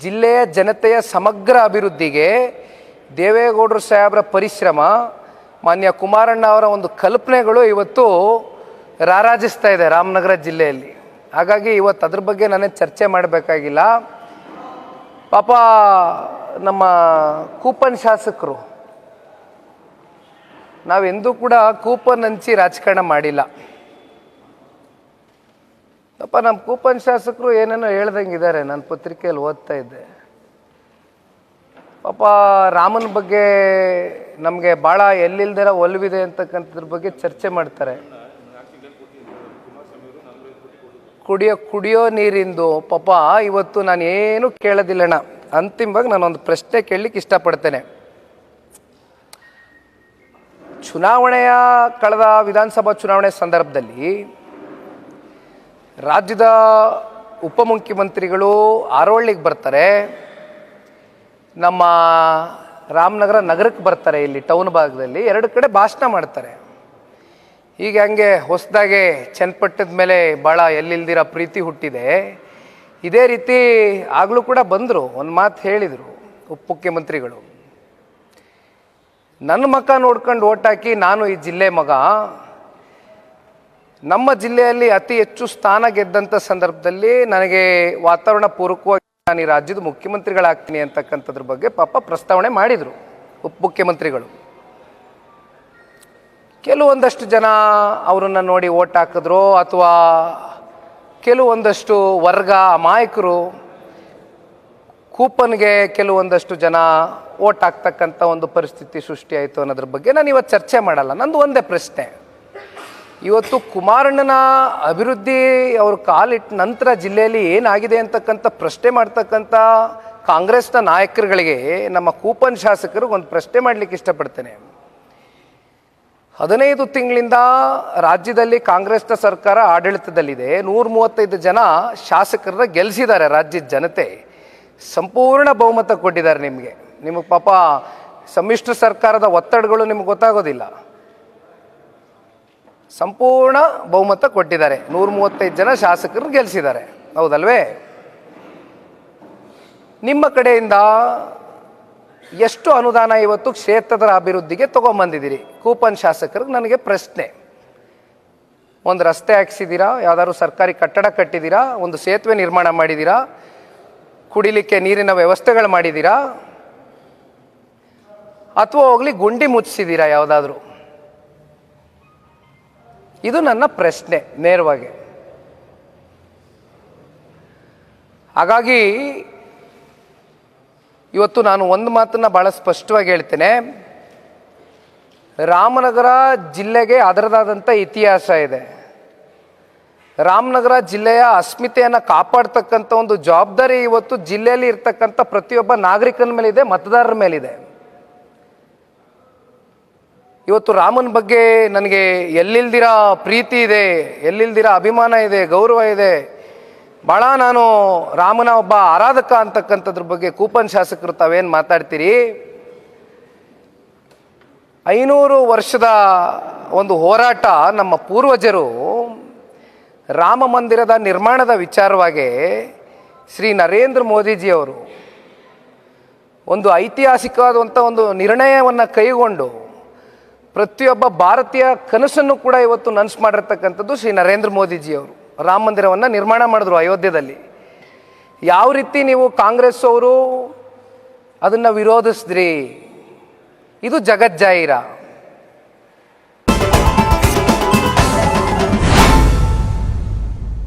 ಜಿಲ್ಲೆಯ ಜನತೆಯ ಸಮಗ್ರ ಅಭಿವೃದ್ಧಿಗೆ ದೇವೇಗೌಡರು ಸಾಹೇಬರ ಪರಿಶ್ರಮ, ಮಾನ್ಯ ಕುಮಾರಣ್ಣ ಅವರ ಒಂದು ಕಲ್ಪನೆಗಳು ಇವತ್ತು ರಾರಾಜಿಸ್ತಾ ಇದೆ ರಾಮನಗರ ಜಿಲ್ಲೆಯಲ್ಲಿ. ಹಾಗಾಗಿ ಇವತ್ತು ಅದ್ರ ಬಗ್ಗೆ ನಾನೇ ಚರ್ಚೆ ಮಾಡಬೇಕಾಗಿಲ್ಲ. ಪಾಪ ನಮ್ಮ ಕೂಪನ್ ಶಾಸಕರು, ನಾವೆಂದೂ ಕೂಡ ಕೂಪನ್ ಹಂಚಿ ರಾಜಕಾರಣ ಮಾಡಿಲ್ಲ. ಪಾಪ ನಮ್ಮ ಕೂಪನ್ ಶಾಸಕರು ಏನೇನೋ ಹೇಳ್ದಂಗಿದ್ದಾರೆ ನಾನು ಪತ್ರಿಕೆಯಲ್ಲಿ ಓದ್ತಾ ಇದ್ದೆ. ಪಾಪ ರಾಮನ ಬಗ್ಗೆ ನಮಗೆ ಭಾಳ ಎಲ್ಲಿಲ್ದಿರ ಒಲವಿದೆ ಅಂತಕ್ಕಂಥದ್ರ ಬಗ್ಗೆ ಚರ್ಚೆ ಮಾಡ್ತಾರೆ. ಕುಡಿಯೋ ಕುಡಿಯೋ ನೀರಿಂದು, ಪಾಪ, ಇವತ್ತು ನಾನು ಏನು ಕೇಳೋದಿಲ್ಲಣ್ಣ. ಅಂತಿಮವಾಗಿ ನಾನೊಂದು ಪ್ರಶ್ನೆ ಕೇಳಲಿಕ್ಕೆ ಇಷ್ಟಪಡ್ತೇನೆ. ಚುನಾವಣೆಯ, ಕಳೆದ ವಿಧಾನಸಭಾ ಚುನಾವಣೆ ಸಂದರ್ಭದಲ್ಲಿ ರಾಜ್ಯದ ಉಪಮುಖ್ಯಮಂತ್ರಿಗಳು ಆರೋಳ್ಳಿಗೆ ಬರ್ತಾರೆ. ನಮ್ಮ ರಾಮನಗರ ನಗರಕ್ಕೆ ಬರ್ತಾರೆ ಇಲ್ಲಿ, ಟೌನ್ ಭಾಗದಲ್ಲಿ. ಎರಡು ಕಡೆ ಭಾಷಣ ಮಾಡ್ತಾರೆ. ಈಗ ಹಂಗೆ ಹೊಸದಾಗೆ ಚನ್ನಪಟ್ಟದ ಮೇಲೆ ಭಾಳ ಎಲ್ಲಿಲ್ದಿರ ಪ್ರೀತಿ ಹುಟ್ಟಿದೆ. ಇದೇ ರೀತಿ ಆಗಲೂ ಕೂಡ ಬಂದರು, ಒಂದು ಮಾತು ಹೇಳಿದರು ಉಪಮುಖ್ಯಮಂತ್ರಿಗಳು. ನನ್ನ ಮಕ್ಕ ನೋಡ್ಕೊಂಡು ಓಟ್ ಹಾಕಿ ನಾನು ಈ ಜಿಲ್ಲೆ ಮಗ ನಮ್ಮ ಜಿಲ್ಲೆಯಲ್ಲಿ ಅತಿ ಹೆಚ್ಚು ಸ್ಥಾನ ಗೆದ್ದಂಥ ಸಂದರ್ಭದಲ್ಲಿ ನನಗೆ ವಾತಾವರಣ ಪೂರ್ವಕವಾಗಿ ನಾನು ಈ ರಾಜ್ಯದ ಮುಖ್ಯಮಂತ್ರಿಗಳಾಗ್ತೀನಿ ಅಂತಕ್ಕಂಥದ್ರ ಬಗ್ಗೆ ಪಾಪ ಪ್ರಸ್ತಾವನೆ ಮಾಡಿದರು ಉಪಮುಖ್ಯಮಂತ್ರಿಗಳು ಕೆಲವೊಂದಷ್ಟು ಜನ ಅವರನ್ನು ನೋಡಿ ಓಟ್ ಹಾಕಿದ್ರು ಅಥವಾ ಕೆಲವೊಂದಷ್ಟು ವರ್ಗ ಅಮಾಯಕರು ಕೂಪನ್ಗೆ ಕೆಲವೊಂದಷ್ಟು ಜನ ಓಟ್ ಹಾಕ್ತಕ್ಕಂಥ ಒಂದು ಪರಿಸ್ಥಿತಿ ಸೃಷ್ಟಿಯಾಯಿತು ಅನ್ನೋದ್ರ ಬಗ್ಗೆ ನಾನು ಇವತ್ತು ಚರ್ಚೆ ಮಾಡಲ್ಲ. ನಂದು ಒಂದೇ ಪ್ರಶ್ನೆ. ಇವತ್ತು ಕುಮಾರಣ್ಣನ ಅಭಿವೃದ್ಧಿ ಅವರು ಕಾಲಿಟ್ಟ ನಂತರ ಜಿಲ್ಲೆಯಲ್ಲಿ ಏನಾಗಿದೆ ಅಂತಕ್ಕಂಥ ಪ್ರಶ್ನೆ ಮಾಡ್ತಕ್ಕಂಥ ಕಾಂಗ್ರೆಸ್ನ ನಾಯಕರುಗಳಿಗೆ, ನಮ್ಮ ಕೂಪನ್ ಶಾಸಕರು ಒಂದು ಪ್ರಶ್ನೆ ಮಾಡಲಿಕ್ಕೆ ಇಷ್ಟಪಡ್ತೇನೆ. ಹದಿನೈದು ತಿಂಗಳಿಂದ ರಾಜ್ಯದಲ್ಲಿ ಕಾಂಗ್ರೆಸ್ನ ಸರ್ಕಾರ ಆಡಳಿತದಲ್ಲಿದೆ. ನೂರ ಮೂವತ್ತೈದು ಜನ ಶಾಸಕರನ್ನ ಗೆಲ್ಲಿಸಿದ್ದಾರೆ ರಾಜ್ಯದ ಜನತೆ. ಸಂಪೂರ್ಣ ಬಹುಮತ ಕೊಟ್ಟಿದ್ದಾರೆ ನಿಮಗೆ. ನಿಮಗೆ ಪಾಪ ಸಮ್ಮಿಶ್ರ ಸರ್ಕಾರದ ಒತ್ತಡಗಳು ನಿಮ್ಗೆ ಗೊತ್ತಾಗೋದಿಲ್ಲ. ಸಂಪೂರ್ಣ ಬಹುಮತ ಕೊಟ್ಟಿದ್ದಾರೆ. ನೂರ ಮೂವತ್ತೈದು ಜನ ಶಾಸಕರು ಗೆಲ್ಲಿಸಿದ್ದಾರೆ ಹೌದಲ್ವೇ? ನಿಮ್ಮ ಕಡೆಯಿಂದ ಎಷ್ಟು ಅನುದಾನ ಇವತ್ತು ಕ್ಷೇತ್ರದ ಅಭಿವೃದ್ಧಿಗೆ ತಗೊಂಬಂದಿದ್ದೀರಿ? ಕೂಪನ್ ಶಾಸಕರಿಗೆ ನನಗೆ ಪ್ರಶ್ನೆ. ಒಂದು ರಸ್ತೆ ಹಾಕ್ಸಿದ್ದೀರಾ? ಯಾವ್ದಾದ್ರು ಸರ್ಕಾರಿ ಕಟ್ಟಡ ಕಟ್ಟಿದ್ದೀರಾ? ಒಂದು ಸೇತುವೆ ನಿರ್ಮಾಣ ಮಾಡಿದ್ದೀರಾ? ಕುಡಿಲಿಕ್ಕೆ ನೀರಿನ ವ್ಯವಸ್ಥೆಗಳು ಮಾಡಿದ್ದೀರಾ? ಅಥವಾ ಹೋಗ್ಲಿ ಗುಂಡಿ ಮುಚ್ಚಿಸಿದ್ದೀರಾ ಯಾವುದಾದ್ರೂ? ಇದು ನನ್ನ ಪ್ರಶ್ನೆ ನೇರವಾಗಿ. ಹಾಗಾಗಿ ಇವತ್ತು ನಾನು ಒಂದು ಮಾತನ್ನ ಭಾಳ ಸ್ಪಷ್ಟವಾಗಿ ಹೇಳ್ತೇನೆ. ರಾಮನಗರ ಜಿಲ್ಲೆಗೆ ಅದರದಾದಂಥ ಇತಿಹಾಸ ಇದೆ. ರಾಮನಗರ ಜಿಲ್ಲೆಯ ಅಸ್ಮಿತೆಯನ್ನು ಕಾಪಾಡ್ತಕ್ಕಂಥ ಒಂದು ಜವಾಬ್ದಾರಿ ಇವತ್ತು ಜಿಲ್ಲೆಯಲ್ಲಿ ಇರ್ತಕ್ಕಂಥ ಪ್ರತಿಯೊಬ್ಬ ನಾಗರಿಕನ ಮೇಲಿದೆ, ಮತದಾರರ ಮೇಲಿದೆ. ಇವತ್ತು ರಾಮನ ಬಗ್ಗೆ ನನಗೆ ಎಲ್ಲಿಲ್ದಿರ ಪ್ರೀತಿ ಇದೆ, ಎಲ್ಲಿಲ್ದಿರ ಅಭಿಮಾನ ಇದೆ, ಗೌರವ ಇದೆ. ಭಾಳ ನಾನು ರಾಮನ ಒಬ್ಬ ಆರಾಧಕ ಅಂತಕ್ಕಂಥದ್ರ ಬಗ್ಗೆ ಕೂಪನ್ ಶಾಸಕರು ತಾವೇನು ಮಾತಾಡ್ತೀರಿ? ಐನೂರು ವರ್ಷದ ಒಂದು ಹೋರಾಟ ನಮ್ಮ ಪೂರ್ವಜರು ರಾಮ ಮಂದಿರದ ನಿರ್ಮಾಣದ ವಿಚಾರವಾಗಿ ಶ್ರೀ ನರೇಂದ್ರ ಮೋದಿಜಿಯವರು ಒಂದು ಐತಿಹಾಸಿಕವಾದಂಥ ಒಂದು ನಿರ್ಣಯವನ್ನು ಕೈಗೊಂಡು ಪ್ರತಿಯೊಬ್ಬ ಭಾರತೀಯ ಕನಸನ್ನು ಕೂಡ ಇವತ್ತು ನನಸು ಮಾಡಿರ್ತಕ್ಕಂಥದ್ದು ಶ್ರೀ ನರೇಂದ್ರ ಮೋದಿಜಿಯವರು. ರಾಮ ಮಂದಿರವನ್ನು ನಿರ್ಮಾಣ ಮಾಡಿದ್ರು ಅಯೋಧ್ಯದಲ್ಲಿ. ಯಾವ ರೀತಿ ನೀವು ಕಾಂಗ್ರೆಸ್ ಅವರು ಅದನ್ನು ವಿರೋಧಿಸಿದ್ರಿ? ಇದು ಜಗಜ್ಜಾಹಿರ.